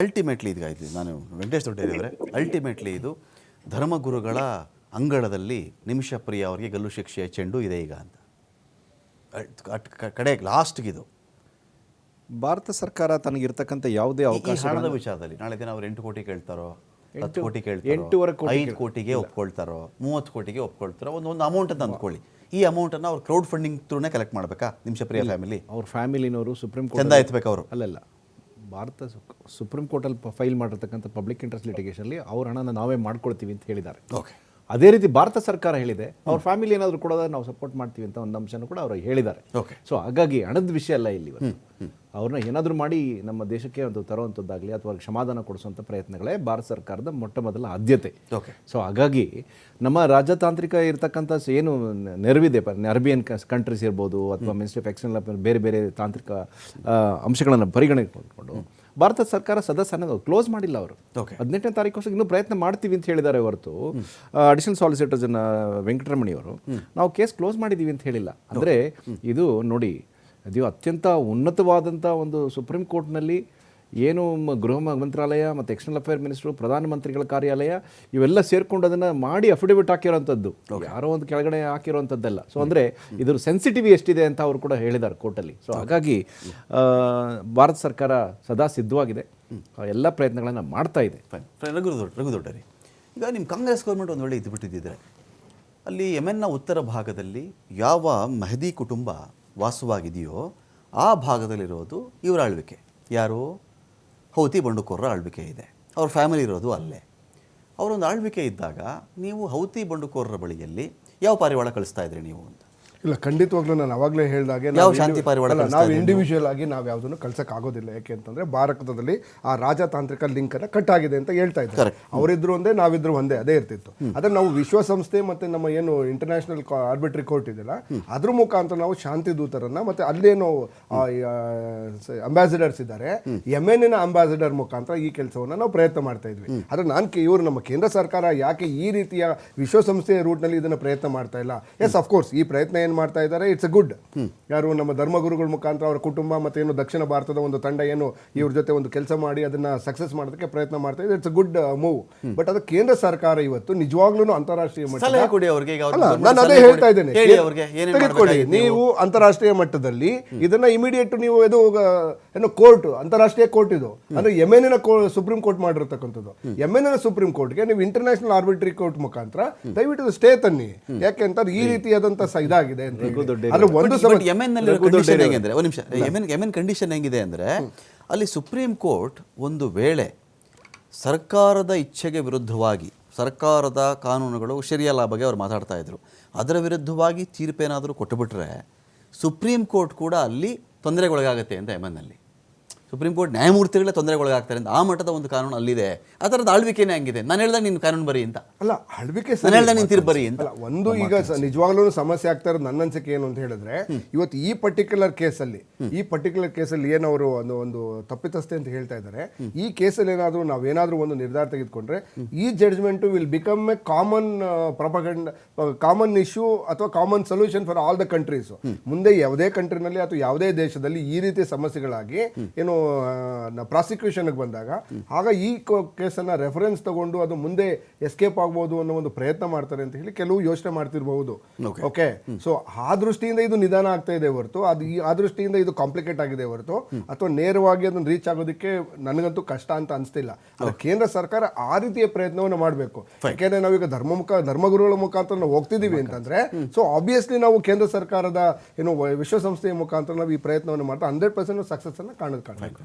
Ultimately ಇದು ನಾನು Venkatesh ದೊಡ್ಡೇರಿಯವರೇ ultimately ಇದು ಧರ್ಮಗುರುಗಳ ಅಂಗಳದಲ್ಲಿ ನಿಮಿಷ ಪ್ರಿಯ ಅವರಿಗೆ ಗಲ್ಲು ಶಿಕ್ಷೆಯ ಚೆಂಡು ಇದೆ ಈಗ ಅಂತ. ಕಡೆ ಲಾಸ್ಟ್ಗೆ ಇದು ಕಡೆ ಲಾಸ್ಟ್ಗಿದು ಭಾರತ ಸರ್ಕಾರ ತನಗಿರ್ತಕ್ಕಂಥ ಯಾವುದೇ ಅವಕಾಶ ಹಣದ ವಿಚಾರದಲ್ಲಿ ನಾಳೆ ದಿನ ಅವ್ರು ಎಂಟು ಕೋಟಿ ಕೇಳ್ತಾರೋ ಹತ್ತು ಕೋಟಿ ಎಂಟೂವರೆ ಕೇಳ್ತಾರೋ ಐದು ಕೋಟಿಗೆ ಒಪ್ಕೊಳ್ತಾರೋ ಮೂವತ್ತು ಕೋಟಿಗೆ ಒಪ್ಕೊಳ್ತಾರೋ ಒಂದು ಒಂದು ಅಮೌಂಟ್ ಅಂತ ಅಂದ್ಕೊಳ್ಳಿ ಈ ಅಮೌಂಟನ್ನು ಅವ್ರು ಕ್ರೌಡ್ ಫಂಡಿಂಗ್ ಥ್ರೂನೇ ಕಲೆಕ್ಟ್ ಮಾಡಬೇಕಾ? ನಿಮಿಷ ಪ್ರಿಯ ಫ್ಯಾಮಿಲಿ ಅವ್ರ ಫ್ಯಾಮಿಲಿನವರು ಸುಪ್ರೀಂ ಕೋರ್ಟ್ ಚಂದ ಎತ್ತಬೇಕು ಅವರು. ಅಲ್ಲಲ್ಲ. ಭಾರತ ಸುಪ್ರೀಂ ಕೋರ್ಟಲ್ಲಿ ಫೈಲ್ ಮಾಡಿರ್ತಕ್ಕಂಥ ಪಬ್ಲಿಕ್ ಇಂಟ್ರೆಸ್ಟ್ ಲಿಟಿಗೇಷನ್ಲಿ ಅವ್ರ ಹಣನ ನಾವೇ ಮಾಡ್ಕೊಳ್ತೀವಿ ಅಂತ ಹೇಳಿದ್ದಾರೆ. ಓಕೆ. ಅದೇ ರೀತಿ ಭಾರತ ಸರ್ಕಾರ ಹೇಳಿದೆ ಅವ್ರ ಫ್ಯಾಮಿಲಿ ಏನಾದರೂ ಕೊಡೋದಾದ್ರೆ ನಾವು ಸಪೋರ್ಟ್ ಮಾಡ್ತೀವಿ ಅಂತ ಒಂದು ಅಂಶನೂ ಕೂಡ ಅವರು ಹೇಳಿದ್ದಾರೆ. ಓಕೆ ಸೊ ಹಾಗಾಗಿ ಹಣದ ವಿಷಯ ಅಲ್ಲ ಇಲ್ಲಿ ಅವ್ರನ್ನ ಏನಾದರೂ ಮಾಡಿ ನಮ್ಮ ದೇಶಕ್ಕೆ ಒಂದು ತರುವಂಥದ್ದಾಗಲಿ ಅಥವಾ ಕ್ಷಮಾದಾನ ಕೊಡಿಸುವಂಥ ಪ್ರಯತ್ನಗಳೇ ಭಾರತ ಸರ್ಕಾರದ ಮೊಟ್ಟ ಮೊದಲ ಆದ್ಯತೆ. ಓಕೆ ಸೊ ಹಾಗಾಗಿ ನಮ್ಮ ರಾಜತಾಂತ್ರಿಕ ಇರತಕ್ಕಂಥ ಏನು ನೆರವಿದೆ ಅರಬಿಯನ್ ಕಂಟ್ರೀಸ್ ಇರ್ಬೋದು ಅಥವಾ ಮಿನಿಸ್ಟ್ರಿ ಆಫ್ ಎಕ್ಸ್ಟರ್ನಲ್ ಬೇರೆ ಬೇರೆ ತಾಂತ್ರಿಕ ಅಂಶಗಳನ್ನು ಪರಿಗಣಿಸಿಕೊಂಡು ಭಾರತ ಸರ್ಕಾರ ಸದಸ್ಯನ ಕ್ಲೋಸ್ ಮಾಡಿಲ್ಲ ಅವರು. ಓಕೆ ಹದಿನೆಂಟನೇ ತಾರೀಕು ಇನ್ನೂ ಪ್ರಯತ್ನ ಮಾಡ್ತೀವಿ ಅಂತ ಹೇಳಿದ್ದಾರೆ ಹೊರತು ಅಡಿಷನಲ್ ಜನ ವೆಂಕಟರಮಣಿ ಅವರು. ನಾವು ಕೇಸ್ ಕ್ಲೋಸ್ ಮಾಡಿದ್ದೀವಿ ಅಂತ ಹೇಳಿಲ್ಲ. ಅಂದರೆ ಇದು ನೋಡಿ ಇದು ಅತ್ಯಂತ ಉನ್ನತವಾದಂಥ ಒಂದು ಸುಪ್ರೀಂ ಕೋರ್ಟ್ನಲ್ಲಿ ಏನು ಗೃಹ ಮಂತ್ರಾಲಯ ಮತ್ತು ಎಕ್ಸ್ಟರ್ನಲ್ ಅಫೇರ್ ಮಿನಿಸ್ಟ್ರು ಪ್ರಧಾನಮಂತ್ರಿಗಳ ಕಾರ್ಯಾಲಯ ಇವೆಲ್ಲ ಸೇರಿಕೊಂಡು ಅದನ್ನು ಮಾಡಿ ಅಫಿಡವಿಟ್ ಹಾಕಿರೋಂಥದ್ದು. ಯಾರೋ ಒಂದು ಕೆಳಗಡೆ ಹಾಕಿರೋಂಥದ್ದಲ್ಲ. ಸೊ ಅಂದರೆ ಇದ್ರ ಸೆನ್ಸಿಟಿವ್ ಎಷ್ಟಿದೆ ಅಂತ ಅವರು ಕೂಡ ಹೇಳಿದ್ದಾರೆ ಕೋರ್ಟಲ್ಲಿ ಸೊ ಹಾಗಾಗಿ ಭಾರತ ಸರ್ಕಾರ ಸದಾ ಸಿದ್ಧವಾಗಿದೆ. ಎಲ್ಲ ಪ್ರಯತ್ನಗಳನ್ನು ಮಾಡ್ತಾ ಇದೆ. ಫೈನ್ ರಘು ದೊಡ್ಡ ರಘು ಈಗ ನಿಮ್ಮ ಕಾಂಗ್ರೆಸ್ ಗೌರ್ಮೆಂಟ್ ಒಂದು ಒಳ್ಳೆ ಇದು ಬಿಟ್ಟಿದ್ದಿದ್ರೆ ಅಲ್ಲಿ ಯಮೆನ್ನ ಉತ್ತರ ಭಾಗದಲ್ಲಿ ಯಾವ ಮೆಹದಿ ಕುಟುಂಬ ವಾಸವಾಗಿದೆಯೋ ಆ ಭಾಗದಲ್ಲಿರೋದು ಇವರ ಆಳ್ವಿಕೆ. ಯಾರು? ಹೌತಿ ಬಂಡುಕೋರರ ಆಳ್ವಿಕೆ ಇದೆ. ಅವ್ರ ಫ್ಯಾಮಿಲಿ ಇರೋದು ಅಲ್ಲೇ. ಅವರೊಂದು ಆಳ್ವಿಕೆ ಇದ್ದಾಗ ನೀವು ಹೌತಿ ಬಂಡುಕೋರರ ಬಳಿಯಲ್ಲಿ ಯಾವ ಪಾರಿವಾಳ ಕಳಿಸ್ತಾ ಇದ್ರಿ ನೀವು ಅಂತ? ಇಲ್ಲ ಖಂಡಿತವಾಗ್ಲೂ ನಾನು ಅವಾಗಲೇ ಹೇಳಿದಾಗೆ ನಾವು ಶಾಂತಿ ಇಂಡಿ- ಪಾರಿವಾಳ ನಾವು ಇಂಡಿವಿಜುವಲ್ ಆಗಿ ನಾವು ಯಾವುದನ್ನು ಕಳ್ಸಕ್ ಆಗೋದಿಲ್ಲ. ಯಾಕೆ ಅಂತಂದ್ರೆ ಭಾರತದಲ್ಲಿ ಆ ರಾಜತಾಂತ್ರಿಕ ಲಿಂಕ್ ಅನ್ನ ಕಟ್ ಆಗಿದೆ ಅಂತ ಹೇಳ್ತಾ ಇದ್ದಾರೆ. ಅವರಿದ್ರು ಒಂದೇ ನಾವಿದ್ರು ಒಂದೇ ಅದೇ ಇರ್ತಿತ್ತು. ಅದ್ರ ನಾವು ವಿಶ್ವಸಂಸ್ಥೆ ಮತ್ತೆ ನಮ್ಮ ಏನು ಇಂಟರ್ನ್ಯಾಷನಲ್ ಆರ್ಬಿಟ್ರಿ ಕೋರ್ಟ್ ಇದೆಯಲ್ಲ ಅದ್ರ ಮುಖಾಂತರ ನಾವು ಶಾಂತಿ ದೂತರನ್ನ ಮತ್ತೆ ಅಲ್ಲೇನು ಅಂಬಾಸಿಡರ್ಸ್ ಇದ್ದಾರೆ. ಯಮೆನಿನ ಅಂಬಾಸಿಡರ್ ಮುಖಾಂತರ ಈ ಕೆಲಸವನ್ನ ನಾವು ಪ್ರಯತ್ನ ಮಾಡ್ತಾ ಇದ್ವಿ. ಆದ್ರೆ ನಾನು ಇವರು ನಮ್ಮ ಕೇಂದ್ರ ಸರ್ಕಾರ ಯಾಕೆ ಈ ರೀತಿಯ ವಿಶ್ವಸಂಸ್ಥೆಯ ರೂಟ್ನಲ್ಲಿ ಇದನ್ನ ಪ್ರಯತ್ನ ಮಾಡ್ತಾ ಇಲ್ಲ? ಎಸ್ ಅಫ್ಕೋರ್ಸ್ ಈ ಪ್ರಯತ್ನ ಏನ್ ಮಾಡ್ತಾ ಇದ್ದಾರೆ? ಇಟ್ಸ್ ಅ ಗುಡ್ ಯಾರು ನಮ್ಮ ಧರ್ಮಗುರುಗಳ ಮುಖಾಂತರ ಅವರ ಕುಟುಂಬ ಮತ್ತು ಏನು ದಕ್ಷಿಣ ಭಾರತದ ಒಂದು ತಂಡ ಏನು ಇವ್ರ ಜೊತೆ ಒಂದು ಕೆಲಸ ಮಾಡಿ ಅದನ್ನ ಸಕ್ಸಸ್ ಮಾಡೋದಕ್ಕೆ ಪ್ರಯತ್ನ ಮಾಡ್ತಾ ಇದೆ it's a good move but ಅದು ಕೇಂದ್ರ ಸರ್ಕಾರ ಇವತ್ತು ನಿಜವಾಗ್ಲೂ ಅಂತಾರಾಷ್ಟ್ರೀಯ ನಾನು ಅದೇ ಹೇಳ್ತಾ. ಇದ್ದೇನೆ. ತೆಗೆದುಕೊಳ್ಳಿ. ನೀವು? ಅಂತಾರಾಷ್ಟ್ರೀಯ ಮಟ್ಟದಲ್ಲಿ ಇದನ್ನ ಇಮಿಡಿಯೇಟ್ ನೀವು ಇದು ಏನು ಕೋರ್ಟ್ ಅಂತಾರಾಷ್ಟ್ರೀಯ ಕೋರ್ಟ್ ಇದು. ಅಂದ್ರೆ ಯಮೆನಿನ ಸುಪ್ರೀಂ ಕೋರ್ಟ್ ಮಾಡಿರ್ತಕ್ಕಂಥದ್ದು. ಯಮೆನಿನ ಸುಪ್ರೀಂ ಕೋರ್ಟ್ಗೆ ನೀವು ಇಂಟರ್ನ್ಯಾಷನಲ್ ಆರ್ಬಿಟ್ರಿ ಕೋರ್ಟ್ ಮುಖಾಂತರ ದಯವಿಟ್ಟು ಸ್ಟೇ ತನ್ನಿ. ಯಾಕೆ ಅಂತ ಈ ರೀತಿಯಾದಂತ ಸ- ಇದಾಗಿದೆ ಅಂತ. ಒಂದು ಕಂಡೀಷನ್ ಒಂದು ನಿಮಿಷ. ಕಂಡೀಷನ್ ಹೆಂಗಿದೆ ಅಂದ್ರೆ ಅಲ್ಲಿ ಸುಪ್ರೀಂ ಕೋರ್ಟ್ ಒಂದು ವೇಳೆ ಸರ್ಕಾರದ ಇಚ್ಛೆಗೆ ವಿರುದ್ಧವಾಗಿ ಸರ್ಕಾರದ ಕಾನೂನುಗಳು ಶರಿಯಲ್ಲ ಬಗ್ಗೆ ಅವ್ರು ಮಾತಾಡ್ತಾ ಇದ್ರು. ಅದರ ವಿರುದ್ಧವಾಗಿ ತೀರ್ಪೇನಾದರೂ ಕೊಟ್ಟುಬಿಟ್ರೆ ಸುಪ್ರೀಂ ಕೋರ್ಟ್ ಕೂಡ ಅಲ್ಲಿ ತೊಂದರೆಗೊಳಗಾಗುತ್ತೆ ಅಂತ ಎಮನ್ನಲ್ಲಿ ಸುಪ್ರೀಂ ಕೋರ್ಟ್ ನ್ಯಾಯಮೂರ್ತಿಗಳೇ ತೊಂದರೆಗೊಳಗಾಗ್ತಾರೆ ಅಂತ ಆ ಮಟ್ಟದ ಒಂದು ಕಾನೂನು ಅಲ್ಲಿದೆ. ಆ ಥರದ ಆಳ್ವಿಕೆನೇ ಹಂಗಿದೆ. ನಾನು ಹೇಳಿದಾಗ ನೀನು ಕಾನೂನು ಬರೀ ಅಂತ. ಅಲ್ಲ ಅಳ್ವಿಕೆ ಬರಿ ಅಂತ. ಅಲ್ಲ ಒಂದು ಈಗ ನಿಜವಾಗ್ಲೂ ಸಮಸ್ಯೆ ಆಗ್ತಾ ಇರೋದು ನನ್ನ ಅನ್ಸಿಕೆ ಏನು ಅಂತ ಹೇಳಿದ್ರೆ ಇವತ್ತು ಈ ಪರ್ಟಿಕ್ಯುಲರ್ ಕೇಸಲ್ಲಿ ಈ ಪರ್ಟಿಕ್ಯುಲರ್ ಕೇಸಲ್ಲಿ ಏನವರು ಒಂದು ಒಂದು ತಪ್ಪಿತಸ್ಥೆ ಅಂತ ಹೇಳ್ತಾ ಇದ್ದಾರೆ ಈ ಕೇಸಲ್ಲಿ ಏನಾದರೂ ನಾವೇನಾದರೂ ಒಂದು ನಿರ್ಧಾರ ತೆಗೆದುಕೊಂಡ್ರೆ ಈ judgement will become a common propaganda common issue ಅಥವಾ common solution for all the countries ಮುಂದೆ ಯಾವುದೇ ಕಂಟ್ರಿನಲ್ಲಿ ಅಥವಾ ಯಾವುದೇ ದೇಶದಲ್ಲಿ ಈ ರೀತಿ ಸಮಸ್ಯೆಗಳಾಗಿ ಏನು ಪ್ರಾಸಿಕ್ಯೂಷನ್ಗೆ ಬಂದಾಗ ಆಗ ಈ ಕೇಸನ್ನು ರೆಫರೆನ್ಸ್ ತಗೊಂಡು ಅದು ಮುಂದೆ ಎಸ್ಕೇಪ್ ಆಗ್ಬೋದು ಅನ್ನೋ ಒಂದು ಪ್ರಯತ್ನ ಮಾಡ್ತಾರೆ ಅಂತ ಹೇಳಿ ಕೆಲವು ಯೋಚನೆ ಮಾಡ್ತಿರ್ಬಹುದು. ಓಕೆ ಸೊ ಆ ದೃಷ್ಟಿಯಿಂದ ಇದು ನಿಧಾನ ಆಗ್ತಾ ಇದೆ ಹೊರತು ಅದು ಈ ಆ ದೃಷ್ಟಿಯಿಂದ ಇದು ಕಾಂಪ್ಲಿಕೇಟ್ ಆಗಿದೆ ಹೊರತು ಅಥವಾ ನೇರವಾಗಿ ಅದನ್ನ ರೀಚ್ ಆಗೋದಕ್ಕೆ ನನಗಂತೂ ಕಷ್ಟ ಅಂತ ಅನಿಸ್ತಿಲ್ಲ. ಕೇಂದ್ರ ಸರ್ಕಾರ ಆ ರೀತಿಯ ಪ್ರಯತ್ನವನ್ನು ಮಾಡಬೇಕು. ಯಾಕೆಂದ್ರೆ ನಾವೀಗ ಧರ್ಮ ಮುಖ ಧರ್ಮಗುರುಗಳ ಮುಖಾಂತರ ನಾವು ಹೋಗ್ತಿದೀವಿ ಅಂತಂದ್ರೆ ಸೊ ಆಬ್ವಿಯಸ್ಲಿ ನಾವು ಕೇಂದ್ರ ಸರ್ಕಾರದ ಏನು ವಿಶ್ವಸಂಸ್ಥೆಯ ಮುಖಾಂತರ ನಾವು ಈ ಪ್ರಯತ್ನವನ್ನು ಮಾಡ್ತಾ ಹಂಡ್ರೆಡ್ ಪರ್ಸೆಂಟ್ ಸಕ್ಸಸ್ ಅನ್ನ ಕಾಣೋದು ಕಾಣ